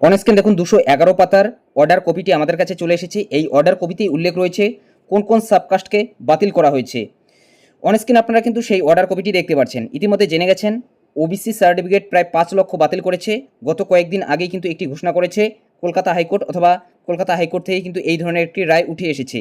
Onscreen দেখুন দুশো এগারো পাতার অর্ডার কপিটি আমাদের কাছে চলে এসেছে। এই অর্ডার কপিতেই উল্লেখ রয়েছে কোন কোন সাবকাস্টকে বাতিল করা হয়েছে। অনস্ক্রিন আপনারা কিন্তু সেই অর্ডার কপিটি দেখতে পাচ্ছেন। ইতিমধ্যে জেনে গেছেন ওবিসি সার্টিফিকেট প্রায় পাঁচ লক্ষ বাতিল করেছে। গত কয়েকদিন আগেই কিন্তু একটি ঘোষণা করেছে, কলকাতা হাইকোর্ট অথবা কলকাতা হাইকোর্ট থেকে কিন্তু এই ধরনের একটি রায় উঠে এসেছে।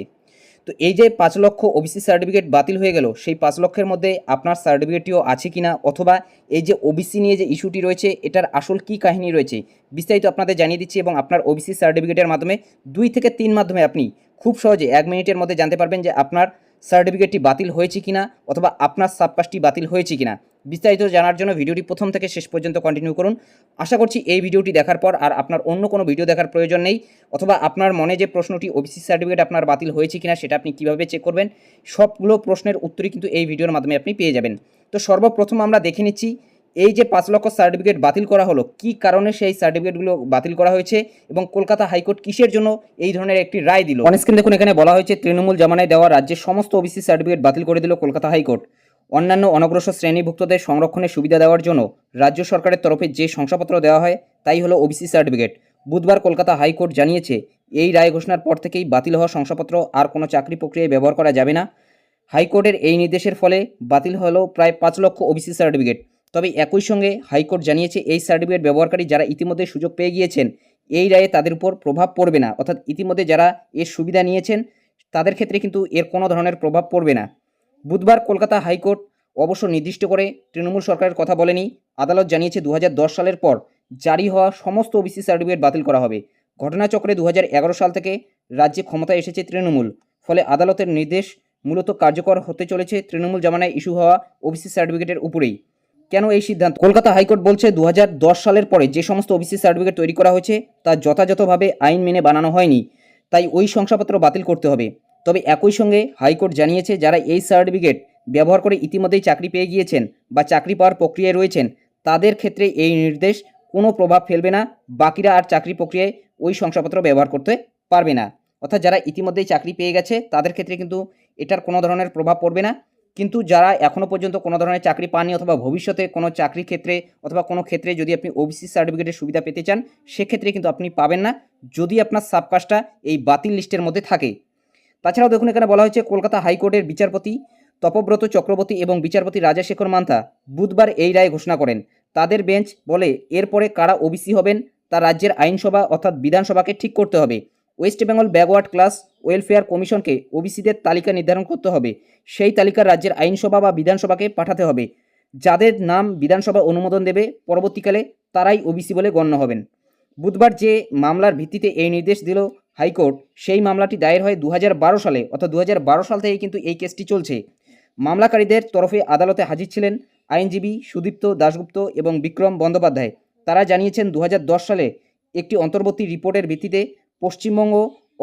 তো এই যে পাঁচ লক্ষ ওবিসি সার্টিফিকেট বাতিল হয়ে গেল, সেই পাঁচ লক্ষের মধ্যে আপনার সার্টিফিকেটটিও আছে কি না অথবা এই যে ওবিসি নিয়ে যে ইস্যুটি রয়েছে, এটার আসল কি কাহিনী রয়েছে, বিস্তারিত আপনাদের জানিয়ে দিচ্ছি এবং আপনার ওবিসি সার্টিফিকেটের মাধ্যমে দুই থেকে তিন মাধ্যমে আপনি খুব সহজে এক মিনিটের মধ্যে জানতে পারবেন যে আপনার সার্টিফিকেটটি বাতিল হয়েছে কিনা অথবা আপনার সাবকাস্টটি বাতিল হয়েছে কিনা বিস্তারিত জানার জন্য ভিডিওটি প্রথম থেকে শেষ পর্যন্ত কন্টিনিউ করুন। আশা করছি এই ভিডিওটি দেখার পর আর আপনার অন্য কোনো ভিডিও দেখার প্রয়োজন নেই অথবা আপনার মনে যে প্রশ্নটি ওবিসি সার্টিফিকেট আপনার বাতিল হয়েছে কিনা সেটা আপনি কীভাবে চেক করবেন, সবগুলো প্রশ্নের উত্তরই কিন্তু এই ভিডিওর মাধ্যমে আপনি পেয়ে যাবেন। তো সর্বপ্রথম আমরা দেখে নিচ্ছি এই যে পাঁচ লক্ষ সার্টিফিকেট বাতিল করা হলো, কি কারণে সেই সার্টিফিকেটগুলো বাতিল করা হয়েছে এবং কলকাতা হাইকোর্ট কিসের জন্য এই ধরনের একটি রায় দিল? অনস্ক্রিন দেখুন, এখানে বলা হয়েছে, তৃণমূল জামানায় দেওয়া রাজ্যের সমস্ত ওবিসি সার্টিফিকেট বাতিল করে দিল কলকাতা হাইকোর্ট। অন্যান্য অনগ্রসর শ্রেণীভুক্তদের সংরক্ষণের সুবিধা দেওয়ার জন্য রাজ্য সরকারের তরফে যে শংসাপত্র দেওয়া হয়, তাই হলো ওবিসি সার্টিফিকেট বুধবার কলকাতা হাইকোর্ট জানিয়েছে, এই রায় ঘোষণার পর থেকেই বাতিল হওয়া শংসাপত্র আর কোনো চাকরি প্রক্রিয়ায় ব্যবহার করা যাবে না। হাইকোর্টের এই নির্দেশের ফলে বাতিল হলো প্রায় পাঁচ লক্ষ ওবিসি সার্টিফিকেট তবে একই সঙ্গে হাইকোর্ট জানিয়েছে এই সার্টিফিকেট ব্যবহারকারী যারা ইতিমধ্যে সুযোগ পেয়ে গিয়েছেন, এই রায়ে তাদের উপর প্রভাব পড়বে না। অর্থাৎ ইতিমধ্যে যারা এর সুবিধা নিয়েছেন, তাদের ক্ষেত্রে কিন্তু এর কোনো ধরনের প্রভাব পড়বে না। বুধবার কলকাতা হাইকোর্ট অবশ্য নির্দিষ্ট করে তৃণমূল সরকারের কথা বলেনি। আদালত জানিয়েছে দু হাজার দশ সালের পর জারি হওয়া সমস্ত ওবিসি সার্টিফিকেট বাতিল করা হবে। ঘটনাচক্রে দু হাজার এগারো সাল থেকে রাজ্যে ক্ষমতায় এসেছে তৃণমূল। ফলে আদালতের নির্দেশ মূলত কার্যকর হতে চলেছে তৃণমূল জামানায় ইস্যু হওয়া ওবিসি সার্টিফিকেটের উপরেই। কেন এই সিদ্ধান্ত? কলকাতা হাইকোর্ট বলছে দু হাজার দশ সালের পরে যে সমস্ত ওবিসি সার্টিফিকেট তৈরি করা হয়েছে, তা যথাযথভাবে আইন মেনে বানানো হয়নি। তাই ওই শংসাপত্র বাতিল করতে হবে। তবে একই সঙ্গে হাইকোর্ট জানিয়েছে, যারা এই সার্টিফিকেট ব্যবহার করে ইতিমধ্যেই চাকরি পেয়ে গিয়েছেন বা চাকরি পাওয়ার প্রক্রিয়ায় রয়েছেন, তাদের ক্ষেত্রে এই নির্দেশ কোনো প্রভাব ফেলবে না। বাকিরা আর চাকরি প্রক্রিয়ায় ওই শংসাপত্র ব্যবহার করতে পারবে না। অর্থাৎ যারা ইতিমধ্যেই চাকরি পেয়ে গেছে, তাদের ক্ষেত্রে কিন্তু এটার কোনো ধরনের প্রভাব পড়বে না। কিন্তু যারা এখনও পর্যন্ত কোনো ধরনের চাকরি পাননি অথবা ভবিষ্যতে কোনো চাকরির ক্ষেত্রে অথবা কোনো ক্ষেত্রে যদি আপনি ওবিসি সার্টিফিকেটের সুবিধা পেতে চান, সেক্ষেত্রে কিন্তু আপনি পাবেন না। যদি আপনার সাবকাস্টটা এই বাতিল লিস্টের মধ্যে থাকে। তাছাড়াও দেখুন, এখানে বলা হয়েছে কলকাতা হাইকোর্টের বিচারপতি তপব্রত চক্রবর্তী এবং বিচারপতি রাজাশেখর মান্থা বুধবার এই রায় ঘোষণা করেন। তাদের বেঞ্চ বলে, এরপরে কারা ওবিসি হবেন, তা রাজ্যের আইনসভা অর্থাৎ বিধানসভাকে ঠিক করতে হবে। West Bengal backward class welfare কমিশনকে ওবিসিদের তালিকা নির্ধারণ করতে হবে। সেই তালিকা রাজ্যের আইনসভা বা বিধানসভাকে পাঠাতে হবে। যাদের নাম বিধানসভা অনুমোদন দেবে, পরবর্তীকালে তারাই ওবিসি বলে গণ্য হবেন। বুধবার যে মামলার ভিত্তিতে এই নির্দেশ দিল হাইকোর্ট, সেই মামলাটি দায়ের হয় দু হাজার বারো সালে, অর্থাৎ দু হাজার বারো সাল থেকে কিন্তু এই কেসটি চলছে। মামলাকারীদের তরফে আদালতে হাজির ছিলেন আইনজীবী সুদীপ্ত দাশগুপ্ত এবং বিক্রম বন্দ্যোপাধ্যায়। তারা জানিয়েছেন দু হাজার দশ সালে একটি অন্তর্বর্তী রিপোর্টের ভিত্তিতে পশ্চিমবঙ্গ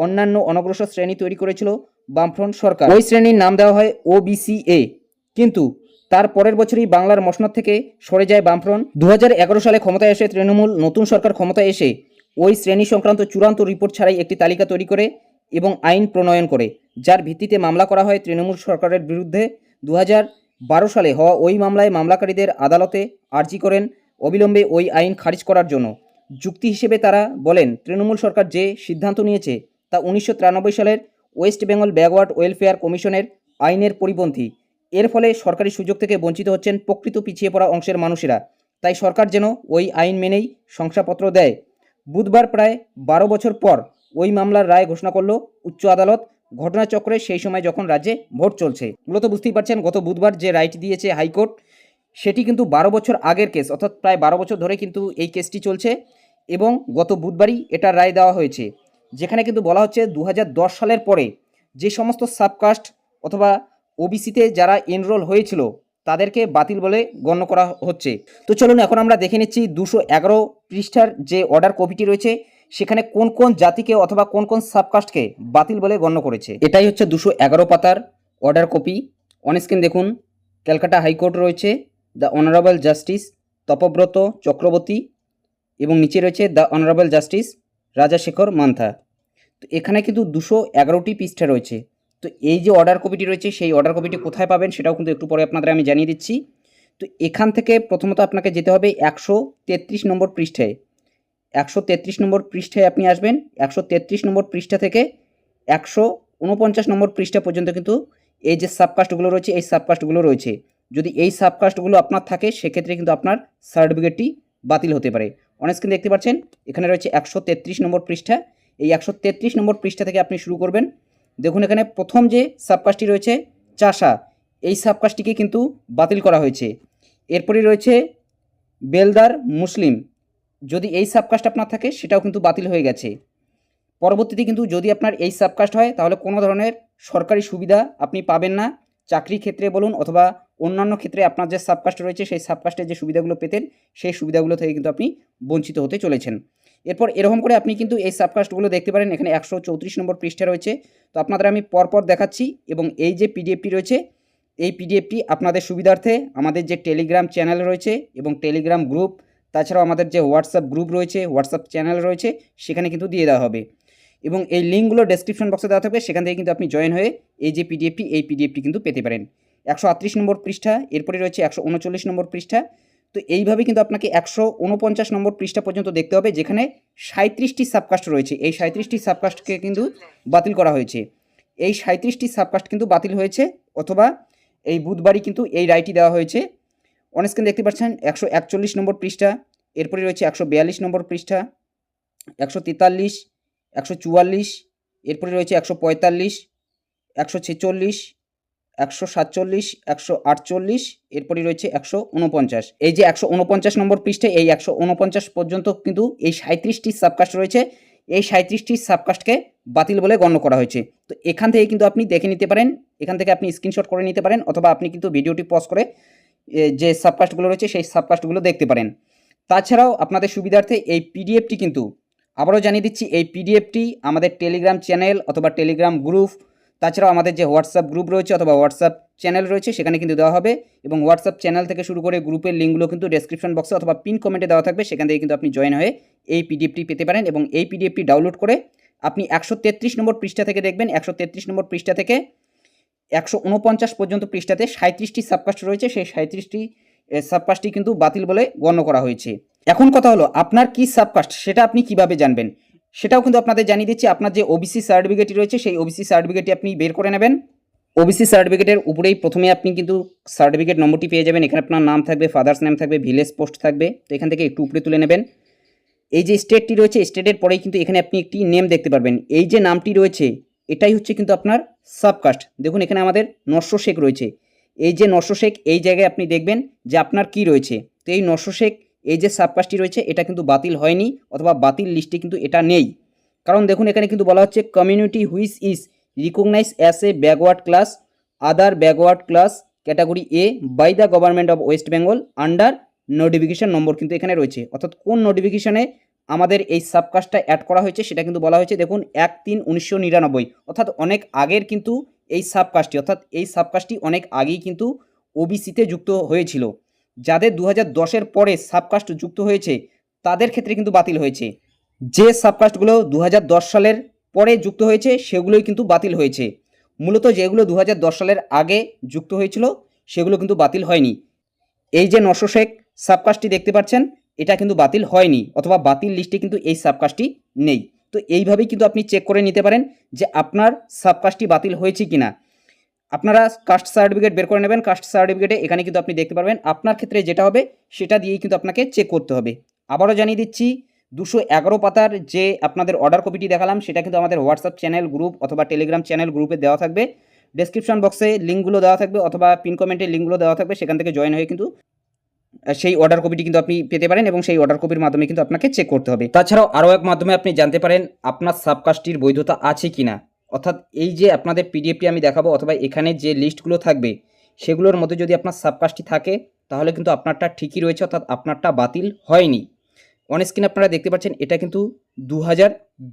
অন্যান্য অনগ্রসর শ্রেণি তৈরি করেছিল বামফ্রন্ট সরকার। ওই শ্রেণির নাম দেওয়া হয় ওবিসিএ কিন্তু তার পরের বছরই বাংলার মসনদ থেকে সরে যায় বামফ্রন্ট। দু হাজার এগারো সালে ক্ষমতায় এসে তৃণমূল নতুন সরকার ক্ষমতায় এসে ওই শ্রেণি সংক্রান্ত চূড়ান্ত রিপোর্ট ছাড়াই একটি তালিকা তৈরি করে এবং আইন প্রণয়ন করে, যার ভিত্তিতে মামলা করা হয় তৃণমূল সরকারের বিরুদ্ধে। দু বারো সালে হওয়া ওই মামলায় মামলাকারীদের আদালতে আর্জি করেন। অবিলম্বে ওই আইন খারিজ করার জন্য যুক্তি হিসেবে তারা বলেন, তৃণমূল সরকার যে সিদ্ধান্ত নিয়েছে তা উনিশশো তিরানব্বই সালের ওয়েস্ট বেঙ্গল ব্যাকওয়ার্ড ওয়েলফেয়ার কমিশনের আইনের পরিপন্থী। এর ফলে সরকারি সুযোগ থেকে বঞ্চিত হচ্ছেন প্রকৃত পিছিয়ে পড়া অংশের মানুষেরা। তাই সরকার যেন ওই আইন মেনেই শংসাপত্র দেয়। বুধবার প্রায় বারো বছর পর ওই মামলার রায় ঘোষণা করল উচ্চ আদালত। ঘটনাচক্রে সেই সময় যখন রাজ্যে ভোট চলছে, মূলত বুঝতেই পারছেন গত বুধবার যে রায়টি দিয়েছে হাইকোর্ট, সেটি কিন্তু বারো বছর আগের কেস, অর্থাৎ প্রায় বারো বছর ধরে কিন্তু এই কেসটি চলছে। এবং গত বুধবারই এটার রায় দেওয়া হয়েছে। যেখানে কিন্তু বলা হচ্ছে দু হাজার দশ সালের পরে যে সমস্ত সাবকাস্ট অথবা ওবিসিতে যারা এনরোল হয়েছিল, তাদেরকে বাতিল বলে গণ্য করা হচ্ছে। তো চলুন এখন আমরা দেখে নিচ্ছি দুশো এগারো পৃষ্ঠার যে অর্ডার কপিটি রয়েছে, সেখানে কোন কোন জাতিকে অথবা কোন কোন সাবকাস্টকে বাতিল বলে গণ্য করেছে। এটাই হচ্ছে দুশো এগারো পাতার অর্ডার কপি। অনস্ক্রিন দেখুন, ক্যালকাটা হাইকোর্ট রয়েছে the honourable justice Tapabrata Chakraborty এবং নিচে রয়েছে the honourable justice Rajasekhar Mantha. তো এখানে কিন্তু দুশো এগারোটি পৃষ্ঠা রয়েছে। তো এই যে অর্ডার কপিটি রয়েছে, সেই অর্ডার কপিটি কোথায় পাবেন সেটাও কিন্তু একটু পরে আপনাদের আমি জানিয়ে দিচ্ছি। তো এখান থেকে প্রথমত আপনাকে যেতে হবে একশো তেত্রিশ নম্বর পৃষ্ঠায়। একশো তেত্রিশ নম্বর পৃষ্ঠায় আপনি আসবেন। একশো তেত্রিশ নম্বর পৃষ্ঠা থেকে একশো উনপঞ্চাশ নম্বর পৃষ্ঠা পর্যন্ত কিন্তু এই যে সাবকাস্টগুলো রয়েছে, এই সাবকাস্টগুলো রয়েছে। যদি এই সাবকাস্টগুলো আপনার থাকে, সেক্ষেত্রে কিন্তু আপনার সার্টিফিকেটটি বাতিল হতে পারে। অনেক স্ক্রিন দেখতে পাচ্ছেন, এখানে রয়েছে একশো তেত্রিশ নম্বর পৃষ্ঠা। এই একশো তেত্রিশ নম্বর পৃষ্ঠা থেকে আপনি শুরু করবেন। দেখুন এখানে প্রথম যে সাবকাস্টটি রয়েছে, চাষা, এই সাবকাস্টটিকে কিন্তু বাতিল করা হয়েছে। এরপরে রয়েছে, বেলদার মুসলিম, যদি এই সাবকাস্ট আপনার থাকে, সেটাও কিন্তু বাতিল হয়ে গেছে। পরবর্তীতে কিন্তু যদি আপনার এই সাবকাস্ট হয়, তাহলে কোনো ধরনের সরকারি সুবিধা আপনি পাবেন না। চাকরি ক্ষেত্রে বলুন অথবা অন্যান্য ক্ষেত্রে আপনার যে সাবকাস্ট রয়েছে, সেই সাবকাস্টের যে সুবিধাগুলো পেতেন, সেই সুবিধাগুলো থেকে কিন্তু আপনি বঞ্চিত হতে চলেছেন। এরপর এরকম করে আপনি কিন্তু এই সাবকাস্টগুলো দেখতে পারেন, এখানে একশো চৌত্রিশ নম্বর পৃষ্ঠা রয়েছে। তো আপনাদের আমি পরপর দেখাচ্ছি এবং এই যে পিডিএফটি রয়েছে, এই পিডিএফটি আপনাদের সুবিধার্থে আমাদের যে টেলিগ্রাম চ্যানেল রয়েছে এবং টেলিগ্রাম গ্রুপ তাছাড়াও আমাদের যে হোয়াটসঅ্যাপ গ্রুপ রয়েছে হোয়াটসঅ্যাপ চ্যানেল রয়েছে, সেখানে কিন্তু দিয়ে দেওয়া হবে। এবং এই লিঙ্কগুলো ডেসক্রিপশন বক্সে দেওয়া থাকবে, সেখান থেকে কিন্তু আপনি জয়েন হয়ে এই যে পিডিএফটি এই পিডিএফটি কিন্তু পেতে পারেন। একশো আটত্রিশ নম্বর পৃষ্ঠা, এরপরে রয়েছে একশো উনচল্লিশ নম্বর পৃষ্ঠা। তো এইভাবে কিন্তু আপনাকে একশো উনপঞ্চাশ নম্বর পৃষ্ঠা পর্যন্ত দেখতে হবে, যেখানে সাঁত্রিশটি সাবকাস্ট রয়েছে। এই সাঁত্রিশটি সাবকাস্টকে কিন্তু বাতিল করা হয়েছে। এই সাঁত্রিশটি সাবকাস্ট কিন্তু বাতিল হয়েছে, অথবা এই বুধবারই কিন্তু এই রায়টি দেওয়া হয়েছে। অনেক স্ক্রিন দেখতে পাচ্ছেন, একশো একচল্লিশ নম্বর পৃষ্ঠা, এরপরে রয়েছে একশো বিয়াল্লিশ নম্বর পৃষ্ঠা, একশো তেতাল্লিশ একশো চুয়াল্লিশ, এরপরে রয়েছে একশো পঁয়তাল্লিশ, একশো ছেচল্লিশ, একশো সাতচল্লিশ, একশো আটচল্লিশ, এরপরে রয়েছে একশো উনপঞ্চাশ। এই যে একশো উনপঞ্চাশ নম্বর পৃষ্ঠে এই একশো উনপঞ্চাশ পর্যন্ত কিন্তু এই সাঁত্রিশটি সাবকাস্ট রয়েছে, এই সাঁত্রিশটি সাবকাস্টকে বাতিল বলে গণ্য করা হয়েছে। তো এখান থেকে কিন্তু আপনি দেখে নিতে পারেন, এখান থেকে আপনি স্ক্রিনশট করে নিতে পারেন, অথবা আপনি কিন্তু ভিডিওটি পজ করে যে সাবকাস্টগুলো রয়েছে সেই সাবকাস্টগুলো দেখতে পারেন। তাছাড়াও আপনাদের সুবিধার্থে এই পিডিএফটি কিন্তু আবারও জানিয়ে দিচ্ছি, এই পিডিএফটি আমাদের টেলিগ্রাম চ্যানেল অথবা টেলিগ্রাম গ্রুপ তাছাড়াও আমাদের যে হোয়াটসঅ্যাপ গ্রুপ রয়েছে অথবা হোয়াটসঅ্যাপ চ্যানেল রয়েছে, সেখানে কিন্তু দেওয়া হবে এবং হোয়াটসঅ্যাপ চ্যানেল থেকে শুরু করে গ্রুপের লিঙ্কগুলো কিন্তু ডেসক্রিপশন বক্সে অথবা পিন কমেন্টে দেওয়া থাকবে, সেখান থেকে কিন্তু আপনি জয়েন হয়ে এই পিডিএফটি পেতে পারেন এবং এই পিডিএফটি ডাউনলোড করে আপনি একশো তেত্রিশ নম্বর পৃষ্ঠা থেকে দেখবেন, একশো তেত্রিশ নম্বর পৃষ্ঠা থেকে একশো উনপঞ্চাশ পর্যন্ত পৃষ্ঠাতে সাঁত্রিশটি সাবকাস্ট রয়েছে, সেই সাঁত্রিশটি সাবকাস্টটি কিন্তু বাতিল বলে গণ্য করা হয়েছে। এখন কথা হলো, আপনার কি সাবকাস্ট সেটা আপনি কীভাবে জানবেন? সেটাও কিন্তু আপনাদের জানিয়ে দিচ্ছি, আপনার যে ওবিসি সার্টিফিকেটটি রয়েছে, সেই ওবিসি সার্টিফিকেটটি আপনি বের করে নেবেন। ওবিসি সার্টিফিকেটের উপরেই প্রথমে আপনি কিন্তু সার্টিফিকেট নম্বরটি পেয়ে যাবেন, এখানে আপনার নাম থাকবে ফাদার্স নেম থাকবে ভিলেজ পোস্ট থাকবে, তো এখান থেকে একটু উপরে তুলে নেবেন। এই যে স্টেটটি রয়েছে স্টেটের পরেই কিন্তু এখানে আপনি একটি নেম দেখতে পারবেন। এই যে নামটি রয়েছে, এটাই হচ্ছে কিন্তু আপনার সাবকাস্ট দেখুন, এখানে আমাদের নশো শেখ রয়েছে। এই যে নশো শেখ, এই জায়গায় আপনি দেখবেন যে আপনার কি রয়েছে। তো এই নশো শেখ এই যে সাবকাস্টটি রয়েছে, এটা কিন্তু বাতিল হয়নি অথবা বাতিল লিস্টে কিন্তু এটা নেই। কারণ দেখুন, এখানে কিন্তু বলা হচ্ছে community which is recognise as a backward class other backward class category A by the government of West Bengal under notification number কিন্তু এখানে রয়েছে। অর্থাৎ কোন নোটিফিকেশনে আমাদের এই সাবকাস্টটা অ্যাড করা হয়েছে, সেটা কিন্তু বলা হয়েছে দেখুন, এক তিন উনিশশো নিরানব্বই। অর্থাৎ অনেক আগের কিন্তু এই সাবকাস্টটি অর্থাৎ এই সাবকাস্টটি অনেক আগেই কিন্তু ওবিসিতে যুক্ত হয়েছিল। যাদের দু হাজার দশের পরে সাবকাস্ট যুক্ত হয়েছে, তাদের ক্ষেত্রে কিন্তু বাতিল হয়েছে। যে সাবকাস্টগুলো দু হাজার দশ সালের পরে যুক্ত হয়েছে, সেগুলোই কিন্তু বাতিল হয়েছে। মূলত যেগুলো দু হাজার দশ সালের আগে যুক্ত হয়েছিল, সেগুলো কিন্তু বাতিল হয়নি। এই যে নশো শেখ সাবকাস্টটি দেখতে পাচ্ছেন, এটা কিন্তু বাতিল হয়নি, অথবা বাতিল লিস্টে কিন্তু এই সাবকাস্টটি নেই। তো এইভাবেই কিন্তু আপনি চেক করে নিতে পারেন যে আপনার সাবকাস্টটি বাতিল হয়েছে কি না আপনারা কাস্ট সার্টিফিকেট বের করে নেবেন। কাস্ট সার্টিফিকেটে এখানে কিন্তু আপনি দেখতে পারবেন, আপনার ক্ষেত্রে যেটা হবে, সেটা দিয়েই কিন্তু আপনাকে চেক করতে হবে। আবারও জানিয়ে দিচ্ছি, দুশো এগারো পাতার যে আপনাদের অর্ডার কপিটি দেখালাম, সেটা কিন্তু আমাদের হোয়াটসঅ্যাপ চ্যানেল গ্রুপ অথবা টেলিগ্রাম চ্যানেল গ্রুপে দেওয়া থাকবে। ডেসক্রিপশন বক্সে লিঙ্কগুলো দেওয়া থাকবে অথবা পিন কমেন্টে লিঙ্কগুলো দেওয়া থাকবে, সেখান থেকে জয়েন হয়ে কিন্তু সেই অর্ডার কপিটি কিন্তু আপনি পেতে পারেন এবং সেই অর্ডার কপির মাধ্যমে কিন্তু আপনাকে চেক করতে হবে। তাছাড়াও আরও এক মাধ্যমে আপনি জানতে পারেন, আপনার সাবকাস্টটির বৈধতা আছে কি না অর্থাৎ এই যে আপনাদের পিডিএফটি আমি দেখাবো অথবা এখানে যে লিস্টগুলো থাকবে, সেগুলোর মধ্যে যদি আপনার সাবকাস্টটি থাকে, তাহলে কিন্তু আপনারটা ঠিকই রয়েছে, অর্থাৎ আপনারটা বাতিল হয়নি। অন স্ক্রিন আপনারা দেখতে পাচ্ছেন, এটা কিন্তু দু হাজার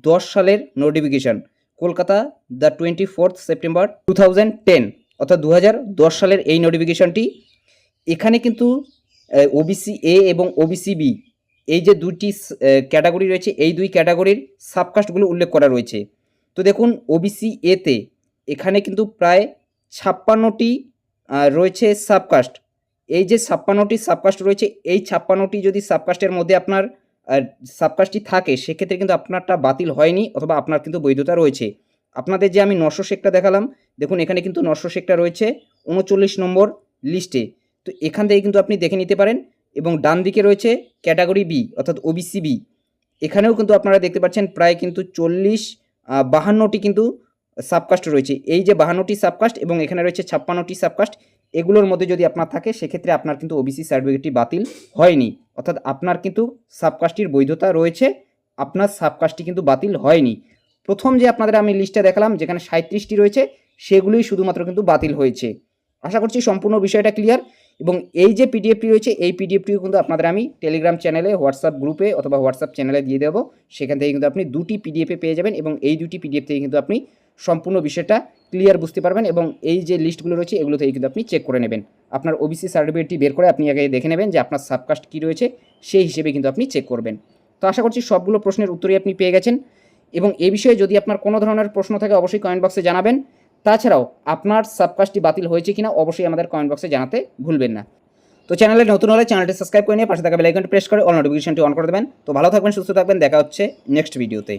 দশ সালের notification Kolkata the twenty fourth September two thousand ten অর্থাৎ দু হাজার দশ সালের এই নোটিফিকেশানটি এখানে কিন্তু ওবিসি এ এবং ওবিসি বি এই যে দুটি ক্যাটাগরি রয়েছে, এই দুই ক্যাটাগরির সাবকাস্টগুলো উল্লেখ করা রয়েছে। তো দেখুন ওবিসি এতে এখানে কিন্তু প্রায় ছাপ্পান্নটি রয়েছে সাবকাস্ট এই যে ছাপ্পান্নটি সাবকাস্ট রয়েছে, এই ছাপ্পান্নটি যদি সাবকাস্টের মধ্যে আপনার সাবকাস্টটি থাকে, সেক্ষেত্রে কিন্তু আপনারটা বাতিল হয়নি অথবা আপনার কিন্তু বৈধতা রয়েছে। আপনাদের যে আমি নশো শেকটা দেখালাম, দেখুন এখানে কিন্তু নশো শেকটা রয়েছে, উনচল্লিশ নম্বর লিস্টে তো এখান থেকে কিন্তু আপনি দেখে নিতে পারেন এবং ডান দিকে রয়েছে ক্যাটাগরি বি অর্থাৎ ওবিসি বি এখানেও কিন্তু আপনারা দেখতে পাচ্ছেন প্রায় কিন্তু চল্লিশ বাহান্নটি কিন্তু সাবকাস্ট রয়েছে। এই যে বাহান্নটি সাবকাস্ট এবং এখানে রয়েছে ছাপ্পান্নটি সাবকাস্ট এগুলোর মধ্যে যদি আপনার থাকে, সেক্ষেত্রে আপনার কিন্তু ওবিসি সার্টিফিকেটটি বাতিল হয়নি। অর্থাৎ আপনার কিন্তু সাবকাস্টটির বৈধতা রয়েছে, আপনার সাবকাস্টটি কিন্তু বাতিল হয়নি। প্রথম যে আপনাদের আমি লিস্টটা দেখালাম, যেখানে সাঁত্রিশটি রয়েছে, সেগুলোই শুধুমাত্র কিন্তু বাতিল হয়েছে। আশা করছি সম্পূর্ণ বিষয়টা ক্লিয়ার এবং এই যে পিডিএফটি রয়েছে, এই পিডিএফটিও কিন্তু আপনাদের আমি টেলিগ্রাম চ্যানেলে হোয়াটসঅ্যাপ গ্রুপে অথবা হোয়াটসঅ্যাপ চ্যানেলে দিয়ে দেবো। সেখান থেকে কিন্তু আপনি দুটি পিডিএফে পেয়ে যাবেন এবং এই দুটি পিডিএফ থেকে কিন্তু আপনি সম্পূর্ণ বিষয়টা ক্লিয়ার বুঝতে পারবেন এবং এই যে লিস্টগুলো রয়েছে, এগুলো থেকে কিন্তু আপনি চেক করে নেবেন। আপনার ওবিসি সার্টিফিকেটটি বের করে আপনি আগে দেখে নেবেন যে আপনার সাবকাস্ট কী রয়েছে, সেই হিসেবে কিন্তু আপনি চেক করবেন। তো আশা করছি সবগুলো প্রশ্নের উত্তরই আপনি পেয়ে গেছেন। এবং এ বিষয়ে যদি আপনার কোনো ধরনের প্রশ্ন থাকে, অবশ্যই কমেন্ট বক্সে জানাবেন। তাছাড়াও আপনার সাবকাস্টটি বাতিল হয়েছে কিনা অবশ্যই আমাদের কমেন্ট বক্সে জানাতে ভুলবেন না। তো চ্যানেলে নতুন হলে চ্যানেলটি সাবস্ক্রাইব করে নিয়ে পাশে থাকা বেলাইকনটি প্রেস করে অল নোটিফিকেশনটি অন করে দেবেন। তো ভালো থাকবেন, সুস্থ থাকবেন, দেখা হচ্ছে নেক্সট ভিডিওতে